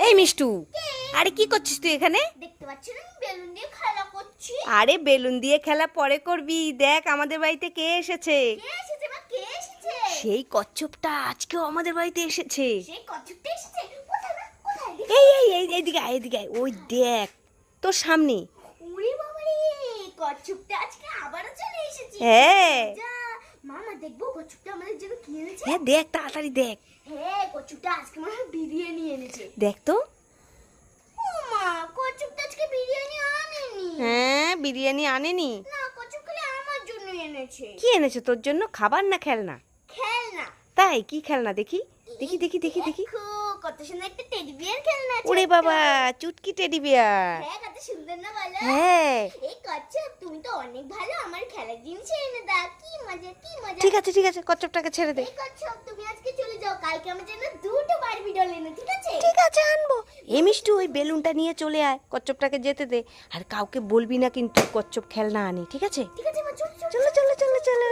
এই মিষ্টু আরে কি করছিস তুই এখানে? দেখতে পাচ্ছেন আমি বেলুন দিয়ে খেলা করছি। আরে বেলুন দিয়ে খেলা পরে করবি দেখ আমাদের বাড়িতে কে এসেছে। কে এসেছে মা কে এসেছে? সেই কচ্ছপটা আজকেও আমাদের বাড়িতে এসেছে। সেই কচ্ছপটা এসেছে? কোথায় মা কোথায়? দেখ- এই এই এই এইদিকে আয় এদিকে আয়। ওই দেখ তোর সামনে। ওরে বাবা রে কচ্ছপটা আজকে আবারও চলে এসেছে। হ্যাঁ। মামা দেখব কচ্ছপটা আমাদের জন্য কি এনেছে? হ্যাঁ দেখ তাড়াতাড়ি দেখ। হ্যাঁ কচ্ছপটা আজকে মনে হয় বিরিয়ানি দেখ তো। হ্যাঁ বিরিয়ানি আনেনি। কি এনেছো তোর জন্য? খাবার না খেলনা? তাই কি খেলনা দেখি দেখি দেখি দেখি দেখি কত সুন্দর একটা টেডি বিয়ার খেলনা আছে ওরে বাবা চুটকি টেডি বিয়ার হ্যাঁ কত সুন্দর না বলো হ্যাঁ এই কচ্ছপ তুমি তো অনেক ভালো আমার খেলার জিনিস এনে দাও কি মজা কি মজা ঠিক আছে ঠিক আছে কচ্ছপটাকে ছেড়ে দে এই কচ্ছপ তুমি আজকে চলে যাও কালকে আমার জন্য দুটো বারবি ডল এনে ঠিক আছে ঠিক আছে আনব এ মিষ্টু ওই বেলুনটা নিয়ে চলে আয় কচ্ছপটাকে যেতে দে আর কাউকে বলবি না কিন্তু কচ্ছপ খেলনা আনি ঠিক আছে ঠিক আছে মা চলো চলো চলো চলো